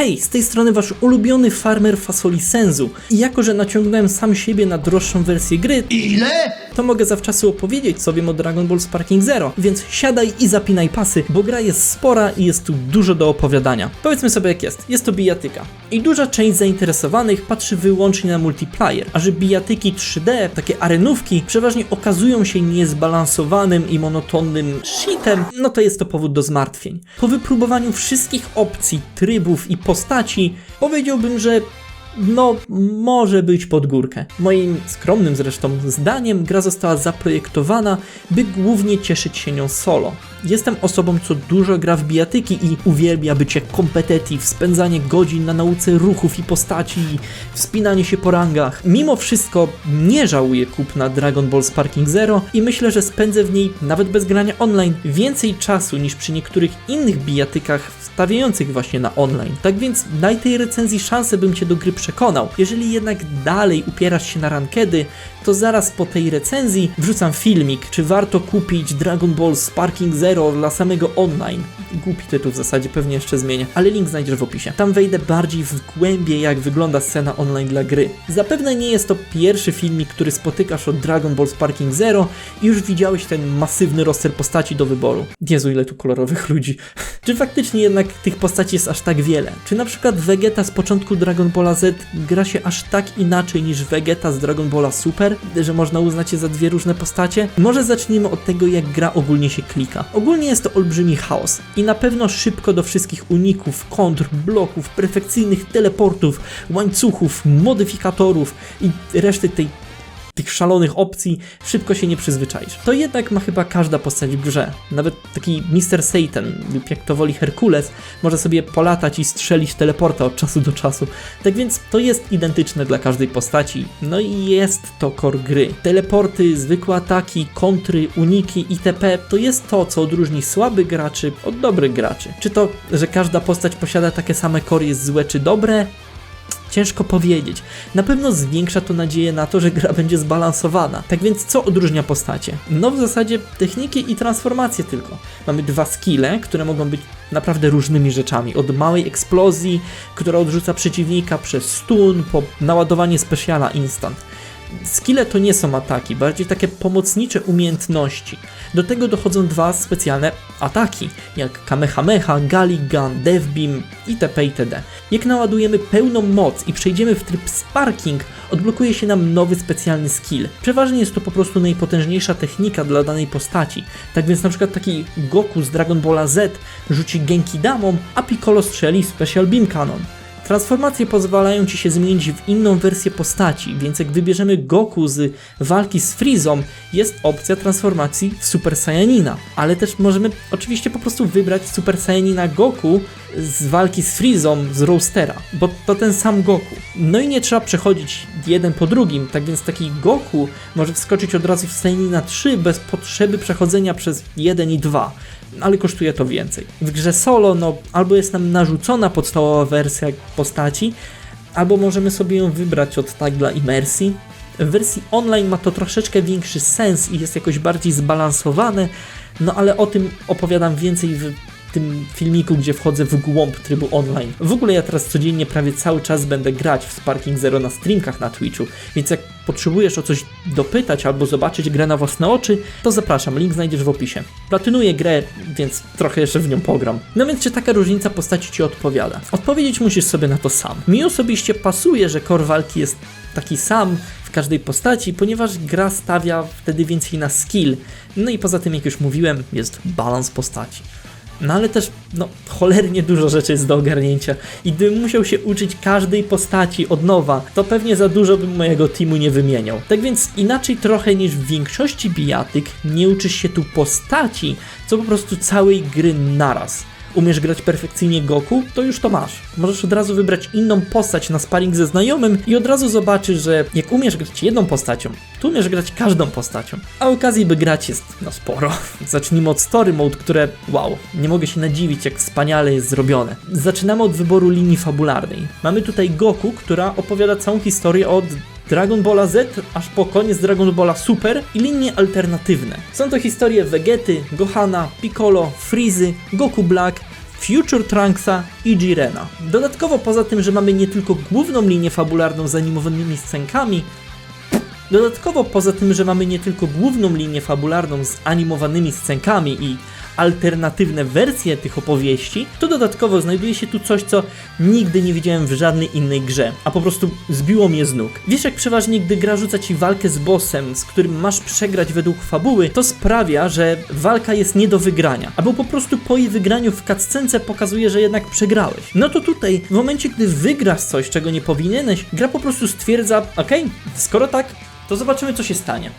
Hej, z tej strony wasz ulubiony farmer fasoli Senzu. I jako, że naciągnąłem sam siebie na droższą wersję gry, Ile? To mogę zawczasu opowiedzieć co wiem o Dragon Ball Sparking Zero, więc siadaj i zapinaj pasy, bo gra jest spora i jest tu dużo do opowiadania. Powiedzmy sobie jak jest, jest to bijatyka. I duża część zainteresowanych patrzy wyłącznie na multiplayer, a że bijatyki 3D, takie arenówki, przeważnie okazują się niezbalansowanym i monotonnym shitem, no to jest to powód do zmartwień. Po wypróbowaniu wszystkich opcji, trybów i postaci, powiedziałbym, że no, może być pod górkę. Moim skromnym zresztą zdaniem gra została zaprojektowana, by głównie cieszyć się nią solo. Jestem osobą, co dużo gra w bijatyki i uwielbia bycie competitive, spędzanie godzin na nauce ruchów i postaci, wspinanie się po rangach. Mimo wszystko nie żałuję kupna Dragon Ball Sparking Zero i myślę, że spędzę w niej, nawet bez grania online, więcej czasu niż przy niektórych innych bijatykach stawiających właśnie na online. Tak więc daj tej recenzji szansę, bym Cię do gry przekonał. Jeżeli jednak dalej upierasz się na rankedy, to zaraz po tej recenzji wrzucam filmik, czy warto kupić Dragon Ball Sparking Zero dla samego online. Głupi tytuł w zasadzie, pewnie jeszcze zmienię, ale link znajdziesz w opisie. Tam wejdę bardziej w głębie, jak wygląda scena online dla gry. Zapewne nie jest to pierwszy filmik, który spotykasz od Dragon Ball Sparking Zero i już widziałeś ten masywny roster postaci do wyboru. Jezu, ile tu kolorowych ludzi. Czy faktycznie jednak tych postaci jest aż tak wiele? Czy na przykład Vegeta z początku Dragon Balla Z gra się aż tak inaczej niż Vegeta z Dragon Balla Super, że można uznać je za dwie różne postacie? Może zacznijmy od tego, jak gra ogólnie się klika. Ogólnie jest to olbrzymi chaos i na pewno szybko do wszystkich uników, kontr, bloków, perfekcyjnych teleportów, łańcuchów, modyfikatorów i reszty tej tych szalonych opcji szybko się nie przyzwyczaisz. To jednak ma chyba każda postać w grze. Nawet taki Mr. Satan, lub jak to woli Herkules, może sobie polatać i strzelić teleporta od czasu do czasu. Tak więc to jest identyczne dla każdej postaci. No i jest to core gry. Teleporty, zwykłe ataki, kontry, uniki itp. to jest to, co odróżni słabych graczy od dobrych graczy. Czy to, że każda postać posiada takie same core jest złe czy dobre? Ciężko powiedzieć. Na pewno zwiększa to nadzieję na to, że gra będzie zbalansowana. Tak więc co odróżnia postacie? No w zasadzie techniki i transformacje tylko. Mamy dwa skille, które mogą być naprawdę różnymi rzeczami. Od małej eksplozji, która odrzuca przeciwnika, przez stun, po naładowanie specjala instant. Skille to nie są ataki, bardziej takie pomocnicze umiejętności. Do tego dochodzą dwa specjalne ataki, jak Kamehameha, Galigan, Devbeam itp. itd. Jak naładujemy pełną moc i przejdziemy w tryb Sparking, odblokuje się nam nowy specjalny skill. Przeważnie jest to po prostu najpotężniejsza technika dla danej postaci. Tak więc na przykład taki Goku z Dragon Balla Z rzuci Genki Damą, a Piccolo strzeli Special Beam Cannon. Transformacje pozwalają ci się zmienić w inną wersję postaci, więc jak wybierzemy Goku z walki z Freezą, jest opcja transformacji w Super Saiyanina. Ale też możemy oczywiście po prostu wybrać Super Saiyanina Goku z walki z Freezą z Roastera, bo to ten sam Goku. No i nie trzeba przechodzić jeden po drugim, tak więc taki Goku może wskoczyć od razu w Saiyanina 3 bez potrzeby przechodzenia przez 1 i 2 ale kosztuje to więcej. W grze solo, no, albo jest nam narzucona podstawowa wersja postaci, albo możemy sobie ją wybrać od tak dla imersji. W wersji online ma to troszeczkę większy sens i jest jakoś bardziej zbalansowane, no ale o tym opowiadam więcej w tym filmiku, gdzie wchodzę w głąb trybu online. W ogóle ja teraz codziennie prawie cały czas będę grać w Sparking Zero na streamkach na Twitchu, więc jak potrzebujesz o coś dopytać albo zobaczyć grę na własne oczy, to zapraszam, link znajdziesz w opisie. Platynuję grę, więc trochę jeszcze w nią pogram. No więc czy taka różnica postaci Ci odpowiada? Odpowiedzieć musisz sobie na to sam. Mi osobiście pasuje, że core walki jest taki sam w każdej postaci, ponieważ gra stawia wtedy więcej na skill. No i poza tym, jak już mówiłem, jest balans postaci. No ale też, no, cholernie dużo rzeczy jest do ogarnięcia i gdybym musiał się uczyć każdej postaci od nowa, to pewnie za dużo bym mojego teamu nie wymieniał. Tak więc inaczej trochę niż w większości bijatyk, nie uczysz się tu postaci, co po prostu całej gry naraz. Umiesz grać perfekcyjnie Goku, to już to masz. Możesz od razu wybrać inną postać na sparring ze znajomym i od razu zobaczysz, że jak umiesz grać jedną postacią, to umiesz grać każdą postacią. A okazji by grać jest no sporo. Zacznijmy od story mode, które wow, nie mogę się nadziwić jak wspaniale jest zrobione. Zaczynamy od wyboru linii fabularnej. Mamy tutaj Goku, która opowiada całą historię od Dragon Balla Z aż po koniec Dragon Balla Super i linie alternatywne. Są to historie Vegety, Gohana, Piccolo, Freezy, Goku Black, Future Trunksa i Jirena. Dodatkowo poza tym, że mamy nie tylko główną linię fabularną z animowanymi scenkami, Dodatkowo poza tym, że mamy nie tylko główną linię fabularną z animowanymi scenkami i alternatywne wersje tych opowieści, to dodatkowo znajduje się tu coś, co nigdy nie widziałem w żadnej innej grze, a po prostu zbiło mnie z nóg. Wiesz, jak przeważnie, gdy gra rzuca ci walkę z bossem, z którym masz przegrać według fabuły, to sprawia, że walka jest nie do wygrania, albo po prostu po jej wygraniu w cutscence pokazuje, że jednak przegrałeś. No to tutaj, w momencie, gdy wygrasz coś, czego nie powinieneś, gra po prostu stwierdza, okej, skoro tak, to zobaczymy, co się stanie.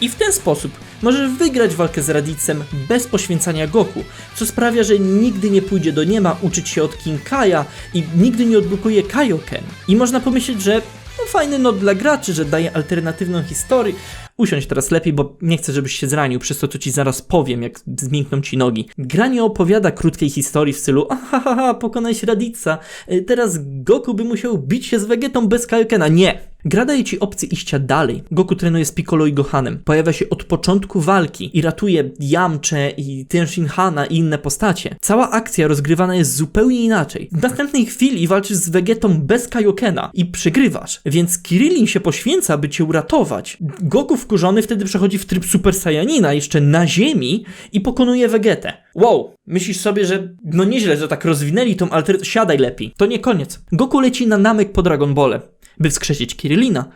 I w ten sposób możesz wygrać walkę z Radicem bez poświęcania Goku, co sprawia, że nigdy nie pójdzie do nieba uczyć się od Kinkaja i nigdy nie odblokuje Kaioken. I można pomyśleć, że no fajny not dla graczy, że daje alternatywną historię. Usiądź teraz lepiej, bo nie chcę, żebyś się zranił, przez to, co ci zaraz powiem, jak zmiękną ci nogi. Gra nie opowiada krótkiej historii w stylu ahaha, pokonałeś Radica, y, teraz Goku by musiał bić się z Vegetą bez Kaiokena. Nie! Gra daje ci opcję iścia dalej. Goku trenuje z Piccolo i Gohanem. Pojawia się od początku walki i ratuje Yamcze i Tenshin Hana i inne postacie. Cała akcja rozgrywana jest zupełnie inaczej. W następnej chwili walczysz z Vegetą bez Kaiokena i przegrywasz, więc Kirillin się poświęca, by cię uratować. Goku wkurzony wtedy przechodzi w tryb Super Saiyanina jeszcze na ziemi i pokonuje Vegetę. Wow, myślisz sobie, że no nieźle, że tak rozwinęli tą alter... Siadaj lepiej. To nie koniec. Goku leci na namek po Dragon Ball by wskrzesić Kirillina.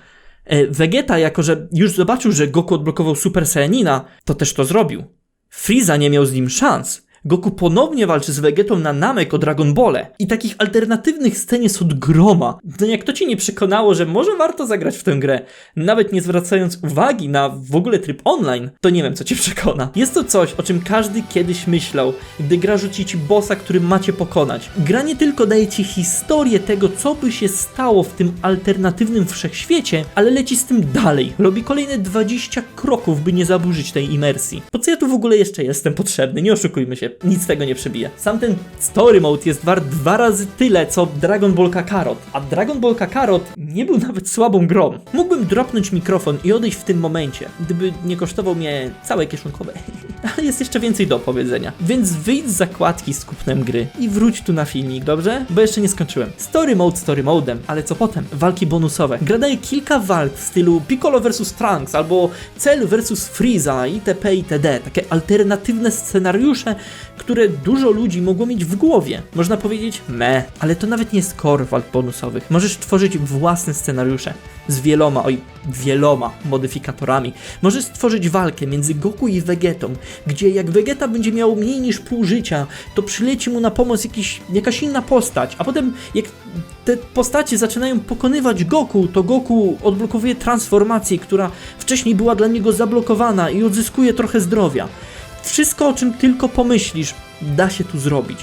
E, Vegeta, jako że już zobaczył, że Goku odblokował Super Saiyanina, to też to zrobił. Frieza nie miał z nim szans. Goku ponownie walczy z Vegetą na Namek o Dragon Ball. I takich alternatywnych scen jest od groma. No jak to ci nie przekonało, że może warto zagrać w tę grę, nawet nie zwracając uwagi na w ogóle tryb online, to nie wiem co cię przekona. Jest to coś, o czym każdy kiedyś myślał, gdy gra rzuci ci bossa, który macie pokonać. Gra nie tylko daje ci historię tego, co by się stało w tym alternatywnym wszechświecie, ale leci z tym dalej. Robi kolejne 20 kroków, by nie zaburzyć tej imersji. Po co ja tu w ogóle jeszcze jestem potrzebny? Nie oszukujmy się nic tego nie przebije. Sam ten story mode jest wart dwa razy tyle, co Dragon Ball Kakarot, a Dragon Ball Kakarot nie był nawet słabą grą. Mógłbym dropnąć mikrofon i odejść w tym momencie, gdyby nie kosztował mnie całe kieszonkowe. Ale jest jeszcze więcej do opowiedzenia. Więc wyjdź z zakładki z kupnem gry i wróć tu na filmik, dobrze? Bo jeszcze nie skończyłem. Story mode story modem, ale co potem? Walki bonusowe. Gra daje kilka walk w stylu Piccolo vs Trunks albo Cell vs Freeza itp. itd. Takie alternatywne scenariusze, które dużo ludzi mogło mieć w głowie. Można powiedzieć, me, ale to nawet nie jest core walk bonusowych. Możesz tworzyć własne scenariusze z wieloma, oj, wieloma modyfikatorami. Możesz stworzyć walkę między Goku i Vegetą, gdzie jak Vegeta będzie miał mniej niż pół życia, to przyleci mu na pomoc jakiś, jakaś inna postać, a potem jak te postacie zaczynają pokonywać Goku, to Goku odblokowuje transformację, która wcześniej była dla niego zablokowana i odzyskuje trochę zdrowia. Wszystko, o czym tylko pomyślisz, da się tu zrobić.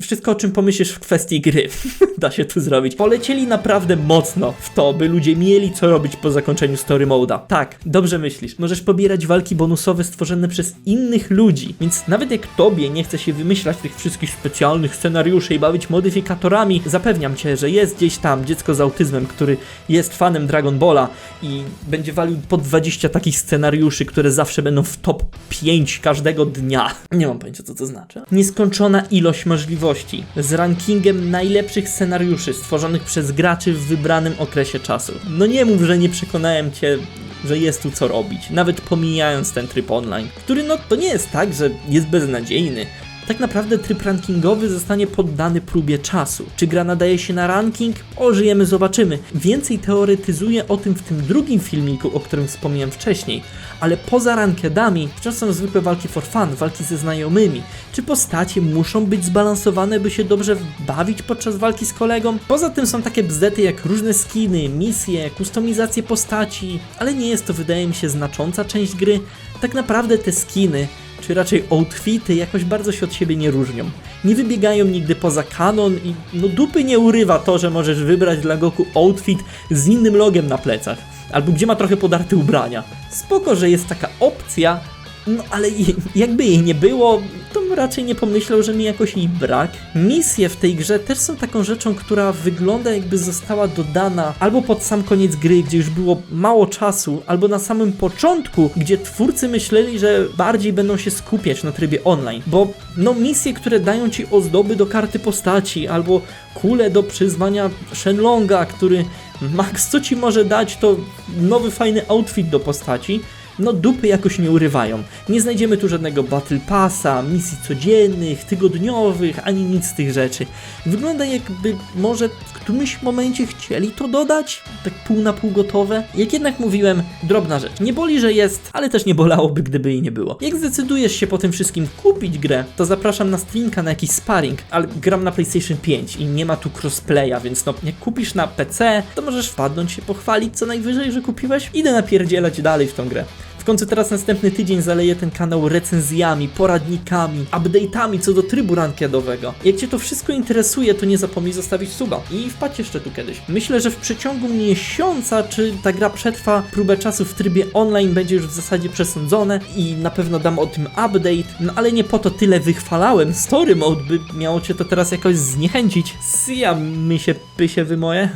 Wszystko, o czym pomyślisz w kwestii gry, da się tu zrobić. Polecieli naprawdę mocno w to, by ludzie mieli co robić po zakończeniu story moda. Tak, dobrze myślisz. Możesz pobierać walki bonusowe stworzone przez innych ludzi, więc nawet jak tobie nie chce się wymyślać tych wszystkich specjalnych scenariuszy i bawić modyfikatorami, zapewniam cię, że jest gdzieś tam dziecko z autyzmem, który jest fanem Dragon Balla i będzie walił po 20 takich scenariuszy, które zawsze będą w top 5 każdego dnia. Nie mam pojęcia, co to znaczy. Nieskończona ilość możliwości z rankingiem najlepszych scenariuszy stworzonych przez graczy w wybranym okresie czasu. No nie mów, że nie przekonałem cię że jest tu co robić, nawet pomijając ten tryb online, który no to nie jest tak, że jest beznadziejny. Tak naprawdę tryb rankingowy zostanie poddany próbie czasu. Czy gra nadaje się na ranking? Ożyjemy, zobaczymy. Więcej teoretyzuję o tym w tym drugim filmiku, o którym wspomniałem wcześniej. Ale poza rankedami wciąż są zwykłe walki for fun, walki ze znajomymi. Czy postacie muszą być zbalansowane, by się dobrze bawić podczas walki z kolegą? Poza tym są takie bzdety jak różne skiny, misje, kustomizacje postaci, ale nie jest to wydaje mi się znacząca część gry. Tak naprawdę te skiny czy raczej outfity jakoś bardzo się od siebie nie różnią. Nie wybiegają nigdy poza kanon i no dupy nie urywa to, że możesz wybrać dla Goku outfit z innym logiem na plecach. Albo gdzie ma trochę podarte ubrania. Spoko, że jest taka opcja, No ale jakby jej nie było, to raczej nie pomyślał, że mi jakoś jej brak. Misje w tej grze też są taką rzeczą, która wygląda jakby została dodana albo pod sam koniec gry, gdzie już było mało czasu, albo na samym początku, gdzie twórcy myśleli, że bardziej będą się skupiać na trybie online. Bo no misje, które dają ci ozdoby do karty postaci, albo kule do przyzwania Shenlonga, który max co ci może dać to nowy fajny outfit do postaci, no dupy jakoś nie urywają. Nie znajdziemy tu żadnego Battle Passa, misji codziennych, tygodniowych, ani nic z tych rzeczy. Wygląda jakby może w którymś momencie chcieli to dodać, tak pół na pół gotowe. Jak jednak mówiłem, drobna rzecz. Nie boli, że jest, ale też nie bolałoby, gdyby jej nie było. Jak zdecydujesz się po tym wszystkim kupić grę, to zapraszam na streamka na jakiś sparring, ale gram na PlayStation 5 i nie ma tu crossplaya, więc no, jak kupisz na PC, to możesz wpadnąć się pochwalić co najwyżej, że kupiłeś. Idę napierdzielać dalej w tą grę. Końcu teraz następny tydzień zaleję ten kanał recenzjami, poradnikami, update'ami co do trybu rankiadowego. Jak Cię to wszystko interesuje, to nie zapomnij zostawić suba i wpadź jeszcze tu kiedyś. Myślę, że w przeciągu miesiąca, czy ta gra przetrwa próbę czasu w trybie online, będzie już w zasadzie przesądzone i na pewno dam o tym update, no ale nie po to tyle wychwalałem story mode, by miało Cię to teraz jakoś zniechęcić. Sija mi się pysie wy moje.